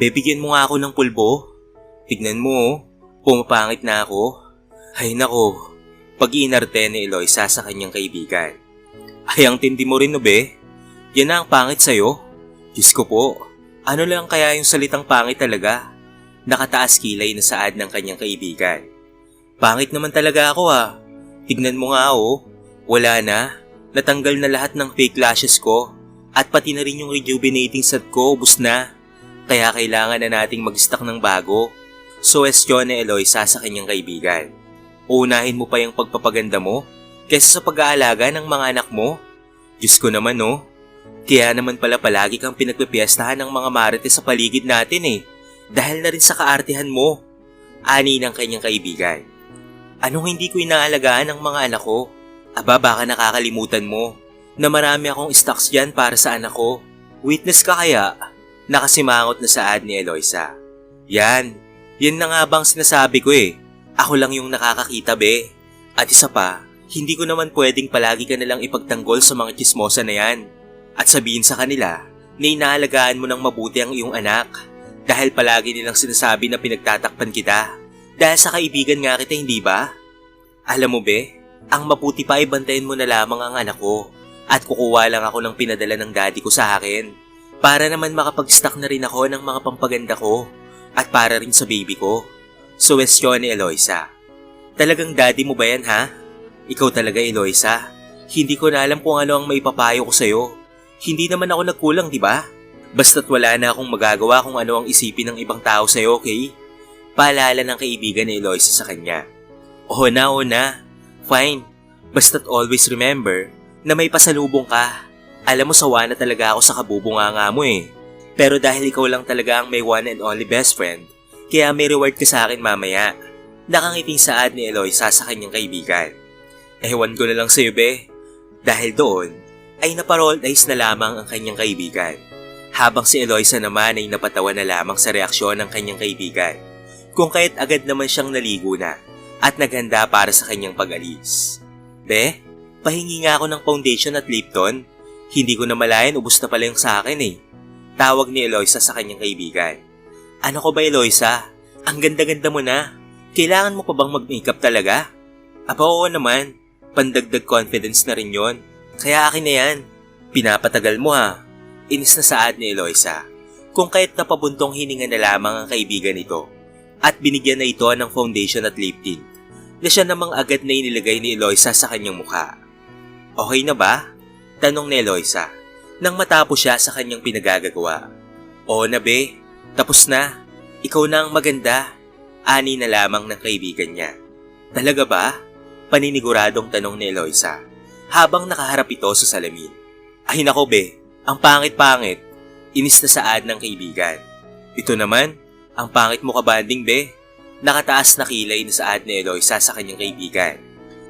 Bebigyan mo nga ako ng pulbo. Tignan mo, oh. pumapangit na ako. Ay nako, pag inarte ni Eloisa sa kanyang kaibigan. Ay ang tindi mo rin no? Yan na ang pangit sa'yo. Diyos ko po, ano lang kaya yung salitang pangit talaga? Nakataas kilay na saad ng kanyang kaibigan. Pangit naman talaga ako ah. Tignan mo nga oh, wala na. Natanggal na lahat ng fake lashes ko. At pati na rin yung rejuvenating set ko, ubus na. Kaya kailangan na nating mag-stock ng bago. So ni Eloisa sa kanyang kaibigan. Uunahin mo pa yung pagpapaganda mo kaysa sa pag-aalaga ng mga anak mo. Diyos ko naman no. Kaya naman pala palagi kang pinagpipiestahan ng mga marites sa paligid natin eh. Dahil na rin sa kaartihan mo. Ani ng kanyang kaibigan. Anong hindi ko inaalagaan ng mga anak ko? Aba baka nakakalimutan mo na marami akong stocks dyan para sa anak ko. Witness ka kaya? Nakasimangot na saad ni Eloisa. Yan, yan na nga bang sinasabi ko eh. Ako lang yung nakakakita be. At isa pa, hindi ko naman pwedeng palagi ka nalang ipagtanggol sa mga chismosa na yan. At sabihin sa kanila na inaalagaan mo ng mabuti ang iyong anak dahil palagi nilang sinasabi na pinagtatakpan kita. Dahil sa kaibigan nga kita, hindi ba? Alam mo be, ang mabuti pa ay bantayan mo na lamang ang anak ko at kukuha lang ako ng pinadala ng daddy ko sa akin para naman makapag-stock na rin ako ng mga pampaganda ko at para rin sa baby ko. Suwestyon ni Eloisa. Talagang daddy mo ba yan ha? Ikaw talaga Eloisa. Hindi ko na alam kung ano ang maipapayo ko sa'yo. Hindi naman ako nagkulang, di ba? Basta't wala na akong magagawa kung ano ang isipin ng ibang tao sa'yo, okay? Paalala ng kaibigan ni Eloisa sa kanya. Oo na, oo na. Fine. Basta't always remember na may pasalubong ka. Alam mo sawa na talaga ako sa kabubunganga mo eh. Pero dahil ikaw lang talaga ang may one and only best friend, kaya may reward ka sa akin mamaya. Nakangiting saad ni Eloisa sa kanyang kaibigan. Ewan ko na lang sa'yo be. Dahil doon, ay naparoll eyes na lamang ang kanyang kaibigan. Habang si Eloisa naman ay napatawa na lamang sa reaksyon ng kanyang kaibigan. Kung kahit agad naman siyang naligo na at naghanda para sa kanyang pag-alis. Be, pahingi nga ako ng foundation at Lipton. Hindi ko na malayan ubus na pala yung sa akin eh. Tawag ni Eloisa sa kanyang kaibigan. Ano ko ba Eloisa? Ang ganda-ganda mo na. Kailangan mo pa bang mag-makeup talaga? Aba oo naman. Pandagdag confidence na rin yon. Kaya akin na yan. Pinapatagal mo ha. Inis na saad ni Eloisa. Kung kahit napabuntong hininga na lamang ang kaibigan nito at binigyan na ito ng foundation at lip tint na siya namang agad na inilagay ni Eloisa sa kanyang mukha. Okay na ba? Tanong ni Eloisa nang matapos siya sa kanyang pinagagagawa. Oo na be, tapos na. Ikaw na ang maganda. Ani na lamang ng kaibigan niya. Talaga ba? Paniniguradong tanong ni Eloisa habang nakaharap ito sa salamin. Ay nako be, ang pangit-pangit. Inis na saad ng kaibigan. Ito naman, ang pangit mo kabanding be. Nakataas na kilay na saad ni Eloisa sa kanyang kaibigan.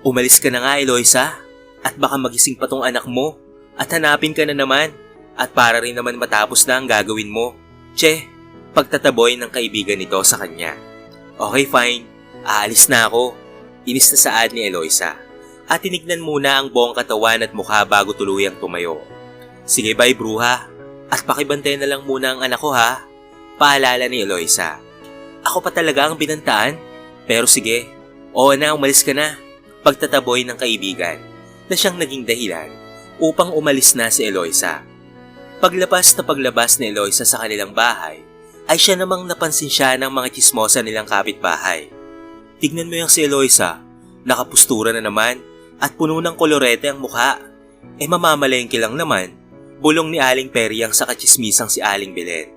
Umalis ka na nga Eloisa at baka magising pa tong anak mo at hanapin ka na naman at para rin naman matapos na ang gagawin mo. Che, pagtataboy ng kaibigan nito sa kanya. Okay fine, aalis na ako. Inis na saad ni Eloisa. At tinignan muna ang buong katawan at mukha bago tuluyang tumayo. Sige bye bruha, at pakibantayan na lang muna ang anak ko ha. Paalala ni Eloisa. Ako pa talaga ang binantaan? Pero sige, oo na umalis ka na. Pagtataboy ng kaibigan na siyang naging dahilan upang umalis na si Eloisa. Paglabas na paglabas ni Eloisa sa kanilang bahay, ay siya namang napansin siya ng mga chismosa nilang kapitbahay. Tignan mo yung si Eloisa, nakapustura na naman at puno ng kolorete ang mukha. Eh mamamalengke lang naman, bulong ni Aling Periang sa kachismisang si Aling Belen.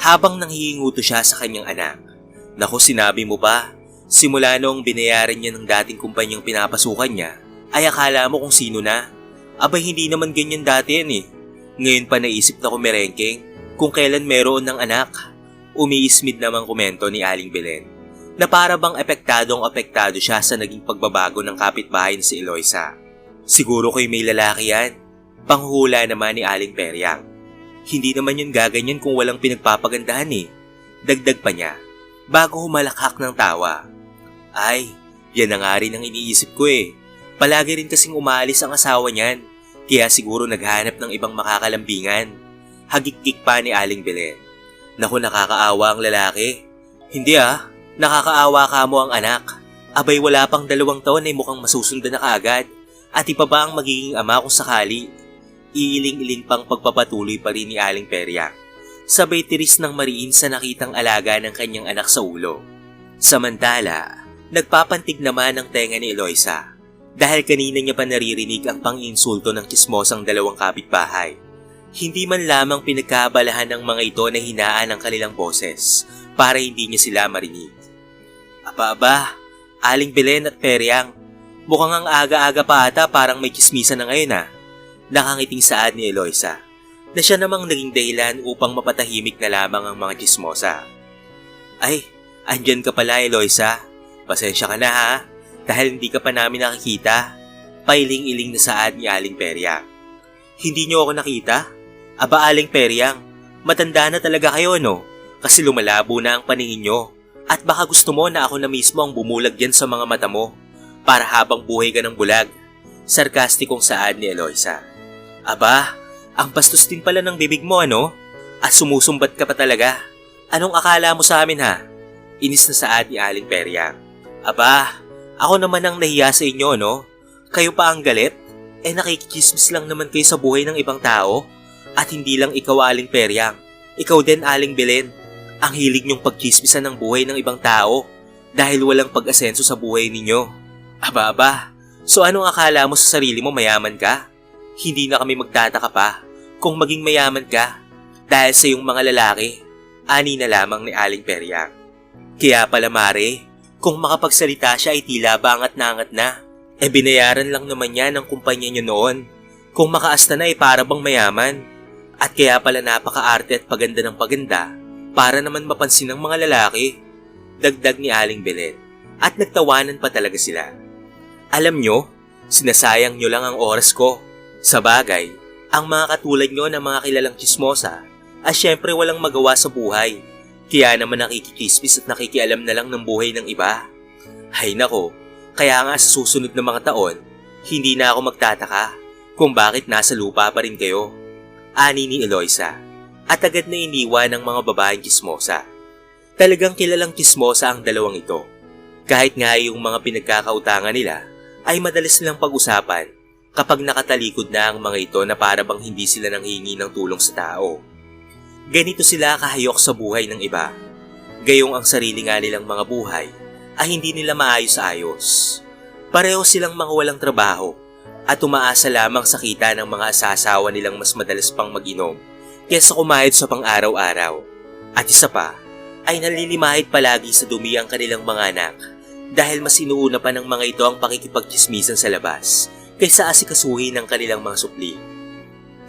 Habang nanghihinguto siya sa kanyang anak. Naku sinabi mo ba, simula noong binayaran niya ng dating kumpanyang pinapasukan niya, ay akala mo kung sino na. Abay hindi naman ganyan dati yan eh. Ngayon pa naisip na kumerengking kung kailan meron ng anak umiismid namang komento ni Aling Belen na para bang epektadong apektado siya sa naging pagbabago ng kapitbahay ni si Eloisa. Siguro ko'y may lalaki yan. Panghula naman ni Aling Peryang. Hindi naman yun gaganyan kung walang pinagpapagandahan eh. Dagdag pa niya, bago humalakhak ng tawa. Ay, yan na nga rin ang iniisip ko eh. Palagi rin kasing umalis ang asawa niyan, kaya siguro naghanap ng ibang makakalambingan. Hagikik pa ni Aling Belen. Naku nakakaawa ang lalaki. Hindi ah, nakakaawa ka mo ang anak. Abay wala pang dalawang taon ay mukhang masusundan na kaagad. At ipa ba ang magiging ama kung sakali? Iiling-iling pang pagpapatuloy pa rin ni Aling Peryang. Sabay tiris ng mariin sa nakitang alaga ng kanyang anak sa ulo. Samantala, nagpapantig naman ang tenga ni Eloisa dahil kanina niya pa naririnig ang pang-insulto ng kismosang dalawang kapitbahay. Hindi man lamang pinagkabalahan ng mga ito na hinaan ang kanilang boses para hindi niya sila marinig. Aba-aba, Aling Belen at Peryang, mukhang ang aga-aga pa ata parang may kismisan na ngayon ah. Nakangiting saad ni Eloisa na siya namang naging dahilan upang mapatahimik na lamang ang mga kismosa. Ay, andyan ka pala Eloisa. Pasensya ka na ha, dahil hindi ka pa namin nakikita. Pailing-iling na saad ni Aling Peryang. Hindi niyo ako nakita? Aba Aling Peryang, matanda na talaga kayo no? Kasi lumalabo na ang paningin niyo. At baka gusto mo na ako na mismo ang bumulag yan sa mga mata mo para habang buhay ka ng bulag. Sarkastikong saad ni Eloisa. Aba, ang bastos din pala ng bibig mo ano? At sumusumbat ka pa talaga. Anong akala mo sa amin ha? Inis na saad ni Aling Peryang. Aba, ako naman ang nahiya sa inyo no? Kayo pa ang galit? Eh nakikichismis lang naman kayo sa buhay ng ibang tao? At hindi lang ikaw Aling Peryang. Ikaw din Aling Belen. Ang hilig niyong pagchismisan ng buhay ng ibang tao dahil walang pag-asenso sa buhay ninyo. Aba aba, so anong akala mo sa sarili mo mayaman ka? Hindi na kami magtataka pa kung maging mayaman ka dahil sa iyong mga lalaki. Ani na lamang ni Aling Peryang. Kaya pala mare, kung makapagsalita siya ay tila bangat nangat na. E binayaran lang naman niya ng kumpanya niyo noon. Kung makaasta na ay para bang mayaman. At kaya pala napaka-arte at paganda ng paganda para naman mapansin ng mga lalaki. Dagdag ni Aling Belen. At nagtawanan pa talaga sila. Alam nyo, sinasayang nyo lang ang oras ko. Sa bagay, ang mga katulad nyo na mga kilalang chismosa ay syempre walang magawa sa buhay. Kaya naman nakikikismis at nakikialam na lang ng buhay ng iba. Hay nako, kaya nga sa susunod na mga taon, hindi na ako magtataka kung bakit nasa lupa pa rin kayo. Ani ni Eloisa at agad na iniwan ng mga babaeng kismosa. Talagang kilalang kismosa ang dalawang ito. Kahit nga yung mga pinagkakautangan nila ay madalas nilang pag-usapan kapag nakatalikod na ang mga ito na para bang hindi sila nang hingi ng tulong sa tao. Ganito sila kahayok sa buhay ng iba. Gayong ang sarili nga nilang mga buhay ay hindi nila maayos-ayos. Pareho silang mga walang trabaho at umaasa lamang sa kita ng mga asasawa nilang mas madalas pang mag-inom kesa kumayod sa pang-araw-araw. At isa pa, ay nalilimahid palagi sa dumi ang kanilang mga anak dahil mas inuuna pa ng mga ito ang pakikipagchismisan sa labas kaysa asikasuhin ng kanilang mga supli.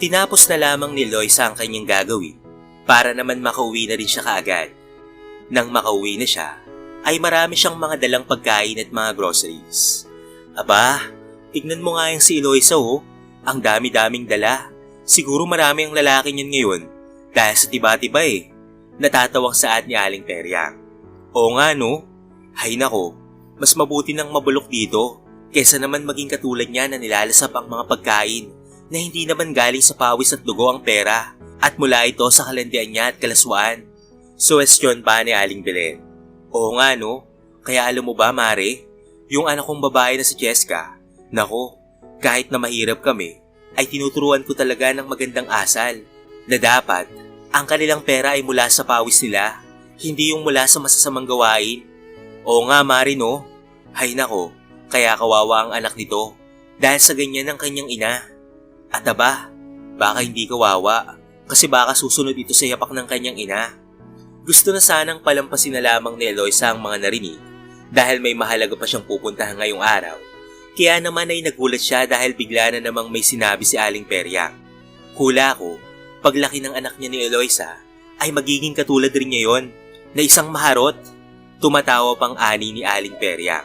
Tinapos na lamang ni Loisa ang kanyang gagawin para naman makauwi na rin siya kaagad. Nang makauwi na siya, ay marami siyang mga dalang pagkain at mga groceries. Aba, tignan mo nga yung si Eloisa oh, ang dami-daming dala. Siguro marami ang lalaki niyan ngayon dahil sa tiba-tiba eh. Natatawang saad ni Aling Peryang. Oo nga no, hay nako, mas mabuti nang mabulok dito kesa naman maging katulad niya na nilalasap ang mga pagkain na hindi naman galing sa pawis at dugo ang pera at mula ito sa kalandian niya at kalaswaan. Suwestyon ba ni Aling Belen? Oo nga no, kaya alam mo ba Mare, yung anak kong babae na si Jessica, nako, kahit na mahirap kami, ay tinuturuan ko talaga ng magandang asal na dapat ang kanilang pera ay mula sa pawis nila, hindi yung mula sa masasamang gawain. Oo nga Marino, hay nako, kaya kawawa ang anak nito dahil sa ganyan ng kanyang ina. At aba, baka hindi kawawa kasi baka susunod ito sa yapak ng kanyang ina. Gusto na sanang palampasin na lamang ni Eloisa ang mga narinig dahil may mahalaga pa siyang pupuntahan ngayong araw. Kaya naman ay nagulat siya dahil bigla na namang may sinabi si Aling Peryang. Hula ko, paglaki ng anak niya ni Eloisa, ay magiging katulad rin niya yon na isang maharot. Tumatawa pang ani ni Aling Peryang,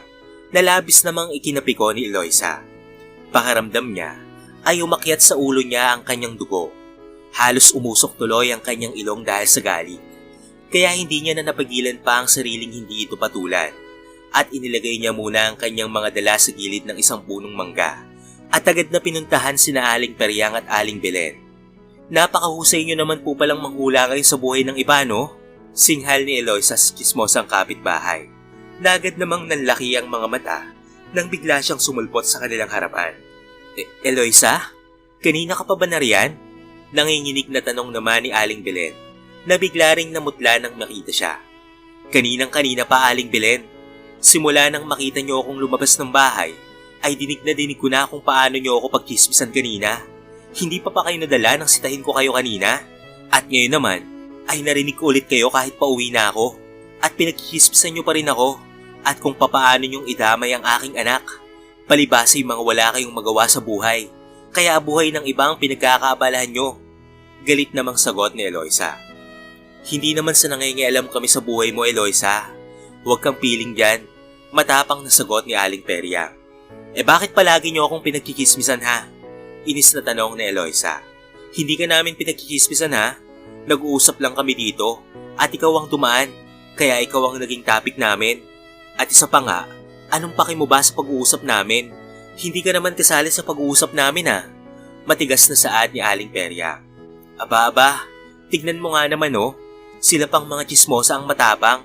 na labis namang ikinapiko ni Eloisa. Pakaramdam niya ay umakyat sa ulo niya ang kanyang dugo. Halos umusok tuloy ang kanyang ilong dahil sa galit. Kaya hindi niya na napagilan pa ang sariling hindi ito patulan at inilagay niya muna ang kanyang mga dala sa gilid ng isang punong mangga at agad na pinuntahan sina Aling Peryang at Aling Belen. Napakahusay nyo naman po palang manghula ngayon sa buhay ng iba, no? Singhal ni Eloisa sa chismosang kapitbahay. Nagad namang nanlaki ang mga mata nang bigla siyang sumulpot sa kanilang harapan. Eloisa? Kanina ka pa ba nariyan? Nanginginig na tanong naman ni Aling Belen na bigla ring namutla nang makita siya. Kaninang kanina pa Aling Belen. Simula nang makita niyo akong lumabas ng bahay, ay dinig na dinig ko na kung paano niyo ako pagkismisan kanina. Hindi pa pa kayo nadala nang sitahin ko kayo kanina. At ngayon naman, ay narinig ko ulit kayo kahit pauwi na ako. At pinagkikismisan niyo pa rin ako. At kung papaano niyong idamay ang aking anak. Palibasa yung mga wala kayong magawa sa buhay. Kaya buhay ng ibang pinagkakaabalahan niyo. Galit namang sagot ni Eloisa. Hindi naman sa nangingialam kami sa buhay mo, Eloisa. Huwag kang piling dyan. Matapang na sagot ni Aling Peria. Eh bakit palagi niyo akong pinagkikismisan ha? Inis na tanong ni Eloisa. Hindi ka namin pinagkikismisan ha? Nag-uusap lang kami dito at ikaw ang dumaan kaya ikaw ang naging topic namin. At isa pa nga, anong paki mo ba sa pag-uusap namin? Hindi ka naman kasali sa pag-uusap namin ha? Matigas na saad ni Aling Peria. Aba aba, tignan mo nga naman oh. Sila pang mga chismosa ang matapang.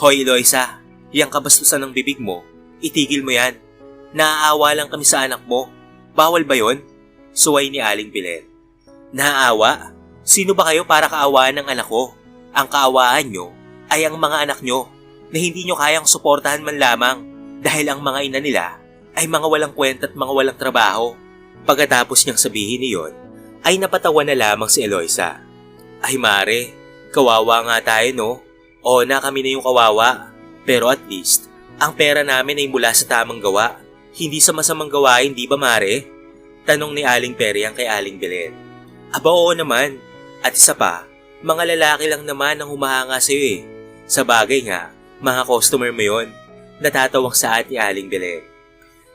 Hoy Eloisa, yang kabastusan ng bibig mo, itigil mo yan. Naaawa lang kami sa anak mo. Bawal ba yon? Suway ni Aling Bilen. Naaawa? Sino ba kayo para kaawaan ng anak ko? Ang kaawaan nyo ay ang mga anak nyo na hindi nyo kayang suportahan man lamang dahil ang mga ina nila ay mga walang kwenta at mga walang trabaho. Pagkatapos niyang sabihin niyon, ay napatawa na lamang si Eloisa. Ay mare, kawawa nga tayo no? O na kami na yung kawawa. Pero at least, ang pera namin ay mula sa tamang gawa. Hindi sa masamang gawain, di ba mare? Tanong ni Aling Periang kay Aling Belen. Aba oo naman. At isa pa, mga lalaki lang naman ang humahanga sa'yo eh. Sa bagay nga, mga customer mo yon. Natatawang saad ni Aling Belen.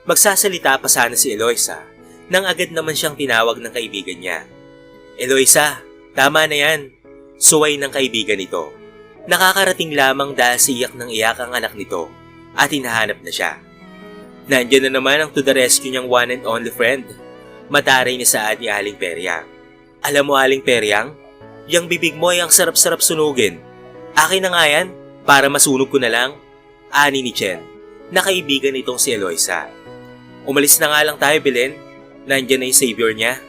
Magsasalita pa sana si Eloisa nang agad naman siyang tinawag ng kaibigan niya. Eloisa, tama na yan. Suway ng kaibigan nito. Nakakarating lamang dahil siyak ng iyak ang anak nito at hinahanap na siya. Nandiyan na naman ang to the rescue niyang one and only friend. Mataray ni saad ni Aling Periang. Alam mo Aling Periang, yung bibig mo ay ang sarap-sarap sunugin. Akin na nga yan, para masunog ko na lang. Ani ni Chen, na kaibigan nitong si Eloisa. Umalis na nga lang tayo, Belen. Nandiyan na yung savior niya.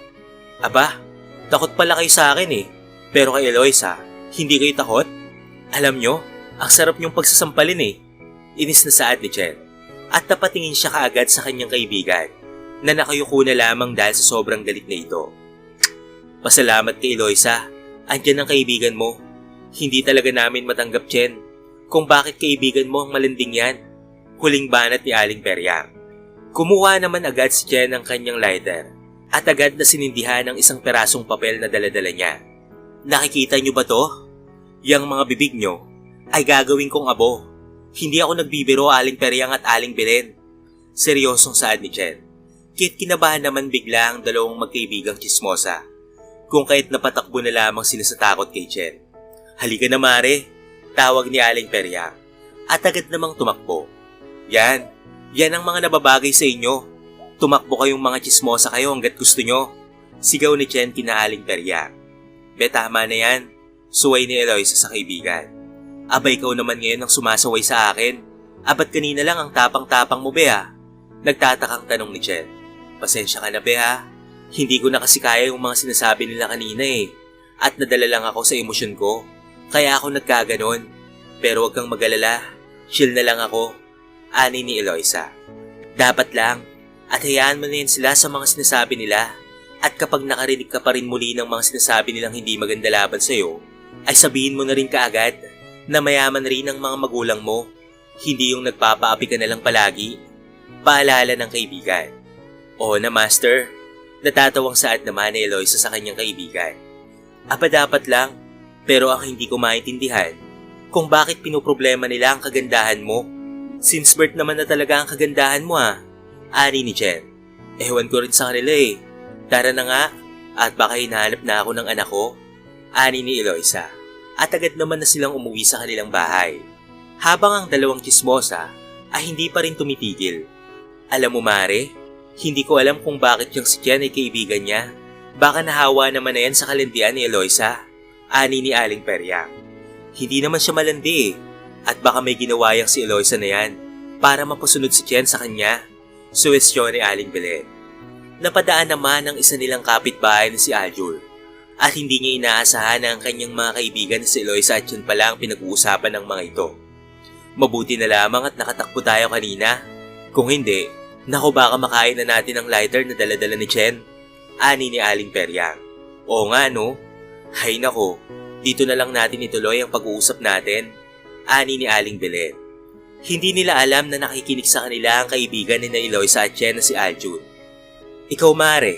Aba, takot pala kayo sa akin eh. Pero kay Eloisa, hindi kayo takot? Alam nyo, ang sarap niyong pagsasampalin eh. Inis na saad ni Chen. At napatingin siya kaagad sa kanyang kaibigan na nakayuko na lamang dahil sa sobrang galit na ito. Pasalamat kay Eloisa, andyan ang kaibigan mo. Hindi talaga namin matanggap, Chen, kung bakit kaibigan mo ang malanding yan. Huling banat ni Aling Peryang. Kumuha naman agad si Chen ng kanyang lighter at agad na sinindihan ng isang perasong papel na daladala niya. Nakikita niyo ba to? Yang mga bibig niyo ay gagawin kong abo. Hindi ako nagbibiro aling Peryang at aling Belen. Seryosong saad ni Chen. Kit kinabahan naman bigla ang dalawang magkaibigang chismosa. Kung kahit napatakbo na lamang sila sa takot kay Chen. Halika na mare, tawag ni Aling Peryang. At agad namang tumakbo. Yan, yan ang mga nababagay sa inyo. Tumakbo kayong mga chismosa kayo hanggat gusto nyo. Sigaw ni Chen kina Aling Peryang. Be tama na yan, suway ni Eloisa sa kaibigan. Aba ikaw naman ngayon ang sumasaway sa akin. Abat kanina lang ang tapang-tapang mo be ha? Nagtatakang tanong ni Chen. Pasensya ka na be? Hindi ko na kasi kaya yung mga sinasabi nila kanina eh. At nadala lang ako sa emosyon ko. Kaya ako nagkaganon. Pero wag kang magalala. Chill na lang ako. Ani ni Eloisa. Dapat lang. At hayaan mo na yan sila sa mga sinasabi nila. At kapag nakarinig ka pa rin muli ng mga sinasabi nilang hindi maganda laban sa'yo, ay sabihin mo na rin kaagad na mayaman rin ang mga magulang mo. Hindi yung nagpapaapi ka na lang palagi. Paalala ng kaibigan. Oo na master, natatawang saad naman ni Eloisa sa kanyang kaibigan. Aba dapat lang, pero ang hindi ko maintindihan, kung bakit pinoproblema nila ang kagandahan mo. Since birth naman na talaga ang kagandahan mo ha. Ani ni Jen. Ewan ko rin sa kanila eh. Tara na nga, at baka hinahanap na ako ng anak ko. Ani ni Eloisa. At agad naman na silang umuwi sa kanilang bahay. Habang ang dalawang chismosa ay hindi pa rin tumitigil. Alam mo Mare, hindi ko alam kung bakit yung si Jen ay kaibigan niya. Baka nahawa naman na yan sa kalandian ni Eloisa, ani ni Aling Peryang. Hindi naman siya malandi eh, at baka may ginawa yang si Eloisa na yan para mapasunod si Chen sa kanya, suwestyon ni Aling Belen. Napadaan naman ng isa nilang kapitbahay na si Aljur at hindi niya inaasahan na ang kanyang mga kaibigan na si Eloisa at Chen pala ang pinag-uusapan ng mga ito. Mabuti na lamang at nakatakbo tayo kanina. Kung hindi, naku baka makain na natin ang lighter na daladala ni Chen. Ani ni Aling Peryang. Oo nga no. Hay nako, dito na lang natin ituloy ang pag-uusap natin. Ani ni Aling Belen. Hindi nila alam na nakikinig sa kanila ang kaibigan ni Eloisa at Chen na si Aljun. Ikaw Mare,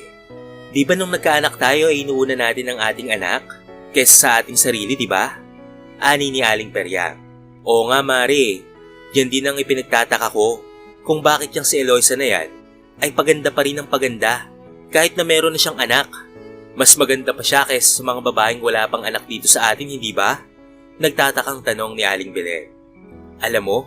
di ba nung nagkaanak tayo ay inuuna natin ang ating anak kesa sa ating sarili, di ba? Ani ni Aling Peryang. Oo nga Mare, yan din ang ipinagtataka ko kung bakit yung si Eloisa na yan ay paganda pa rin ng paganda kahit na meron na siyang anak. Mas maganda pa siya kaysa sa mga babaeng wala pang anak dito sa atin, hindi ba? Nagtatakang tanong ni Aling Belen. Alam mo,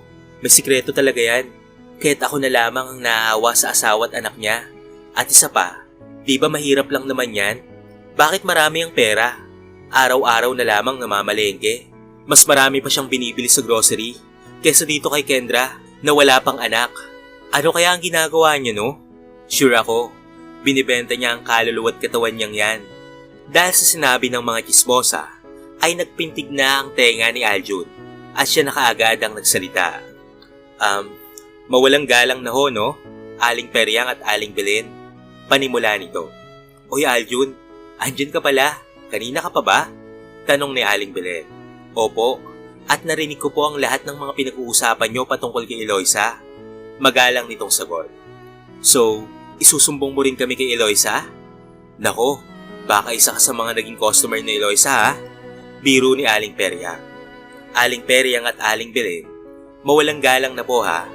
may sikreto talaga yan. Kaya't ako na lamang ang naaawa sa asawa at anak niya. At isa pa, di ba mahirap lang naman yan? Bakit marami ang pera? Araw-araw na lamang namamalengke. Mas marami pa siyang binibili sa grocery kesa dito kay Kendra na wala pang anak. Ano kaya ang ginagawa niya no? Sure ako, binibenta niya ang kaluluwa at katawan niyang yan. Dahil sa sinabi ng mga chismosa, ay nagpintig na ang tenga ni Aljun at siya na kaagad ang nagsalita. Um, mawalang galang na ho, no? Aling Peryang at Aling Belen. Panimula nito. Oy Aljun, andyan ka pala. Kanina ka pa ba? Tanong ni Aling Belen. Opo, at narinig ko po ang lahat ng mga pinag-uusapan niyo patungkol kay Eloisa. Magalang nitong sagot. So, isusumbong mo rin kami kay Eloisa? Nako, baka isa ka sa mga naging customer ni Eloisa ha? Biro ni Aling Peryang. Aling Peryang at Aling Belen, mawalang galang na po ha.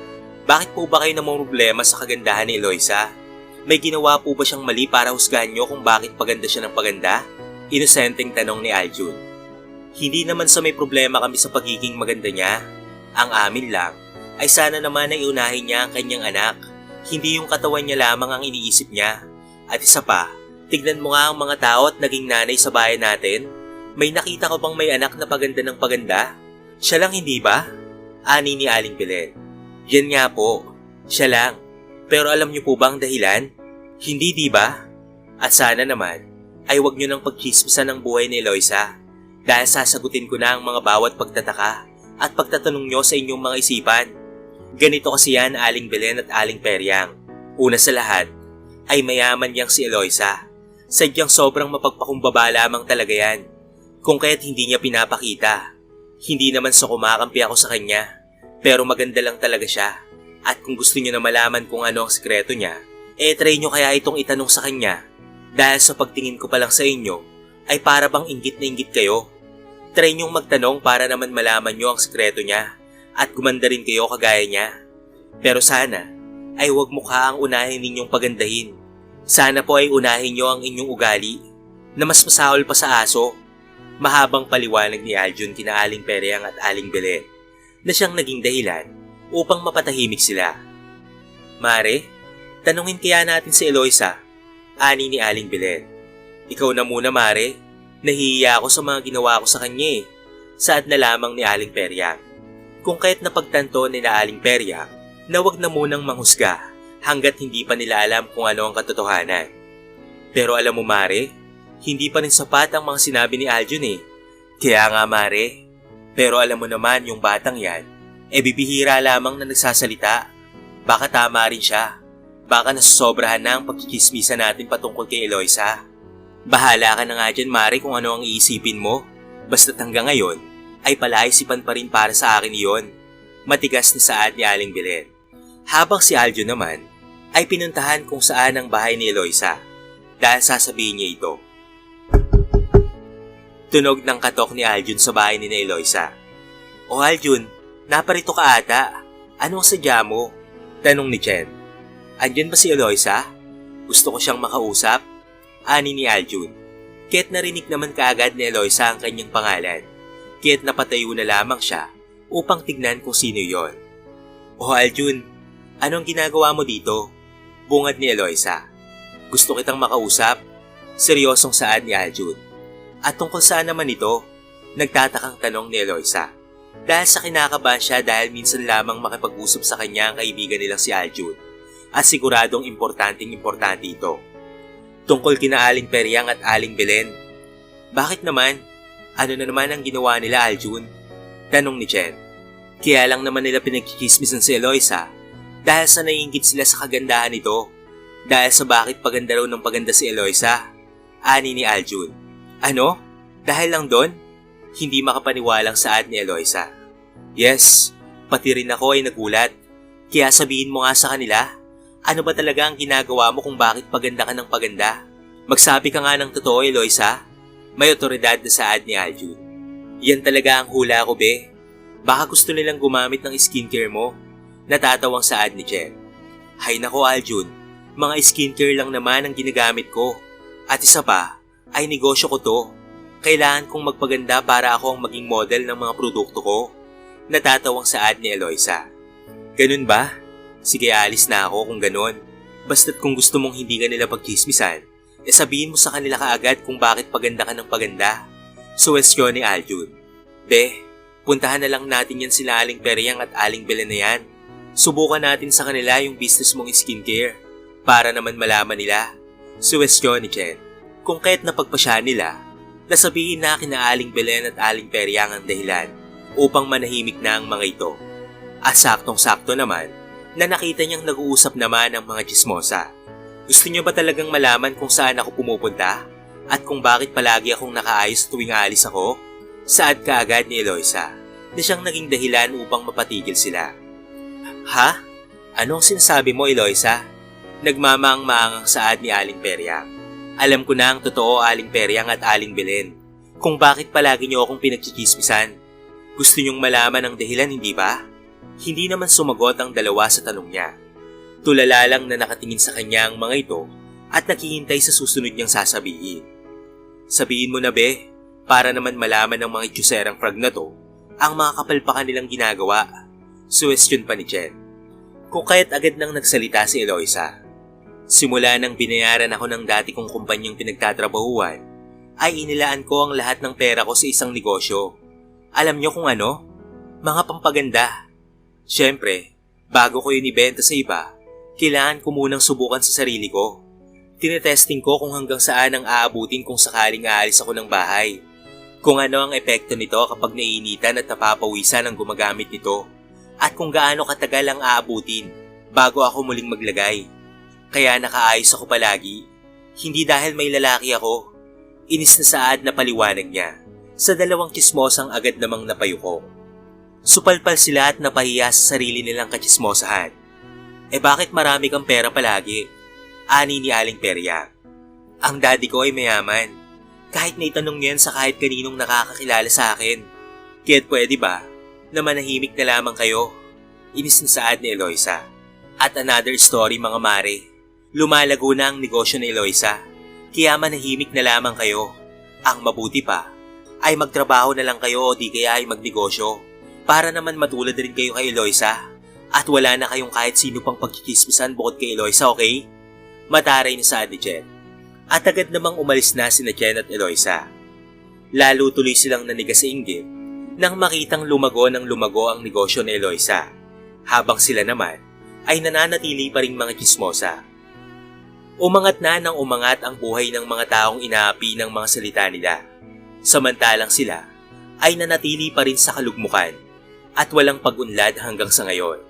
Bakit po ba kayo namang problema sa kagandahan ni Eloisa? May ginawa po ba siyang mali para husgahan niyo kung bakit paganda siya ng paganda? Inosenteng tanong ni Aljun. Hindi naman sa may problema kami sa pagiging maganda niya. Ang amin lang ay sana naman na iunahin niya ang kanyang anak. Hindi yung katawan niya lamang ang iniisip niya. At isa pa, tignan mo nga ang mga tao at naging nanay sa bayan natin. May nakita ko bang may anak na paganda ng paganda? Siya lang hindi ba? Ani ni Aling Belen. Yan nga po, siya lang. Pero alam niyo po ba ang dahilan? Hindi di ba? At sana naman, ay wag niyo nang pagchismisan ng buhay ni Eloisa dahil sasagutin ko na ang mga bawat pagtataka at pagtatanong niyo sa inyong mga isipan. Ganito kasi yan Aling Belen at Aling Peryang. Una sa lahat, ay mayaman yang si Eloisa. Sadyang sobrang mapagpakumbaba lamang talaga yan. Kung kaya't hindi niya pinapakita. Hindi naman sa kumakampi ako sa kanya. Pero maganda lang talaga siya. At kung gusto niyo na malaman kung ano ang sekreto niya, eh try niyo kaya itong itanong sa kanya. Dahil sa pagtingin ko pa lang sa inyo, ay para bang inggit na inggit kayo. Try niyong magtanong para naman malaman niyo ang sekreto niya at gumanda rin kayo kagaya niya. Pero sana, ay huwag mukha ang unahin ninyong pagandahin. Sana po ay unahin niyo ang inyong ugali na mas masahol pa sa aso. Mahabang paliwanag ni Aljun kina Aling Pereang at Aling Belen na siyang naging dahilan upang mapatahimik sila. Mare, tanungin kaya natin si Eloisa, ani ni Aling Belen. Ikaw na muna Mare, nahihiya ako sa mga ginawa ko sa kanya eh. Saad na lamang ni Aling Peryang. Kung kaya't napagtanto ni Aling Peryang na wag na munang manghusga hanggat hindi pa nila alam kung ano ang katotohanan. Pero alam mo Mare, hindi pa rin sapat ang mga sinabi ni Aljun eh. Kaya nga Mare, pero alam mo naman yung batang yan, e bibihira lamang na nagsasalita. Baka tama rin siya. Baka nasusobrahan na ang pagkikismisa natin patungkol kay Eloisa. Bahala ka na nga dyan, Mare, kung ano ang iisipin mo. Basta't hanggang ngayon, ay palaisipan pa rin para sa akin iyon. Matigas na saad ni Aling Belen. Habang si Aljo naman, ay pinuntahan kung saan ang bahay ni Eloisa. Dahil sasabihin niya ito. Tunog ng katok ni Aljun sa bahay ni na Eloisa. O Aljun, naparito ka ata. Anong sadya mo? Tanong ni Chen. Andyan ba si Eloisa? Gusto ko siyang makausap? Ani ni Aljun. Kaya't narinig naman kaagad ni Eloisa ang kanyang pangalan. Kaya't napatayo na lamang siya upang tignan kung sino yon. O Aljun, anong ginagawa mo dito? Bungad ni Eloisa. Gusto kitang makausap. Seryosong saad ni Aljun. At tungkol saan naman ito? Nagtatakang tanong ni Eloisa. Dahil sa kinakabahan siya dahil minsan lamang makipag-usap sa kanya ang kaibigan nilang si Aljun. At siguradong importanteng importante ito. Tungkol kina Aling Periang at Aling Belen. Bakit naman? Ano na naman ang ginawa nila Aljun? Tanong ni Chen. Kaya lang naman nila pinagkikismisan si Eloisa dahil sa naiingit sila sa kagandahan nito. Dahil sa bakit paganda raw ng paganda si Eloisa. Ani ni Aljun. Ano? Dahil lang doon? Hindi makapaniwalang saad ni Eloisa. Yes, pati rin ako ay nagulat. Kaya sabihin mo nga sa kanila, ano ba talaga ang ginagawa mo kung bakit paganda ka ng paganda? Magsabi ka nga ng totoo, Eloisa. May otoridad na saad ni Aljun. Yan talaga ang hula ko, be. Baka gusto nilang gumamit ng skincare mo. Natatawang saad ni Jen. Hay nako, Aljun. Mga skincare lang naman ang ginagamit ko. At isa pa, ay negosyo ko to. Kailangan kong magpaganda para ako ang maging model ng mga produkto ko. Natatawang saad ni Eloisa. Ganun ba? Sige, alis na ako kung ganun. Basta't kung gusto mong hindi ka nila pagkismisan, e sabihin mo sa kanila kaagad kung bakit paganda ka ng paganda. Suwestyon ni Aljun. Be, puntahan na lang natin yan sila Aling Periang at Aling Belen na yan. Subukan natin sa kanila yung business mong skincare para naman malaman nila. Suwestyon ni Jen. Kung kahit napagpasya nila, nasabihin na kina Aling Belen at Aling Periang ang dahilan upang manahimik na ang mga ito. At saktong-sakto naman, na nakita niyang nag-uusap naman ang mga chismosa. Gusto niyo ba talagang malaman kung saan ako pumupunta? At kung bakit palagi akong nakaayos tuwing aalis ako? Saad ka agad ni Eloisa na siyang naging dahilan upang mapatigil sila. Ha? Ano ang sinasabi mo, Eloisa? Nagmamaang-maangang saad ni Aling Periang. Alam ko na ang totoo, Aling Periang at Aling Belen. Kung bakit palagi niyo akong pinagchichismisan. Gusto niyong malaman ang dahilan, hindi ba? Hindi naman sumagot ang dalawa sa tanong niya. Tulala lang na nakatingin sa kanya ang mga ito at naghihintay sa susunod niyang sasabihin. Sabihin mo na be, para naman malaman ng mga itsuserang frag na to, ang mga kapalpakan nilang ginagawa. Suwestyon pa ni Chen. Kung kaya't agad nang nagsalita si Eloisa. Simula nang binayaran ako ng dati kong kumpanyang pinagtatrabahuan, ay inilaan ko ang lahat ng pera ko sa isang negosyo. Alam niyo kung ano? Mga pampaganda. Siyempre, bago ko yun ibenta sa iba, kailangan ko munang subukan sa sarili ko. Tinetesting ko kung hanggang saan ang aabutin kung sakaling aalis ako ng bahay. Kung ano ang epekto nito kapag naiinitan at napapawisan ang gumagamit nito. At kung gaano katagal ang aabutin bago ako muling maglagay. Kaya nakaayos ako palagi. Hindi dahil may lalaki ako. Inis na saad na paliwanag niya. Sa dalawang kismosang agad namang napayuko. Supalpal sila at napahiya sa sarili nilang kachismosahan. Eh bakit marami kang pera palagi? Ani ni Aling Perya. Ang daddy ko ay mayaman. Kahit naitanong niyan sa kahit kaninong nakakakilala sa akin. Kaya't pwede ba na manahimik na lamang kayo? Inis na saad ni Eloisa. At another story mga mare. Lumalago na ang negosyo ni Eloisa. Kaya manahimik na lamang kayo. Ang mabuti pa ay magtrabaho na lang kayo o di kaya ay magnegosyo para naman matulad rin kayo kay Eloisa at wala na kayong kahit sino pang pagkikismisan bukod kay Eloisa, okay? Mataray na sa ni Jen. At agad namang umalis na sina Jen at Eloisa. Lalo tuloy silang naniga sa inggit nang makitang lumago ng lumago ang negosyo ni Eloisa habang sila naman ay nananatili pa ring mga chismosa. Umangat na nang umangat ang buhay ng mga taong inaapi ng mga salita nila. Samantalang sila ay nanatili pa rin sa kalugmukan at walang pag-unlad hanggang sa ngayon.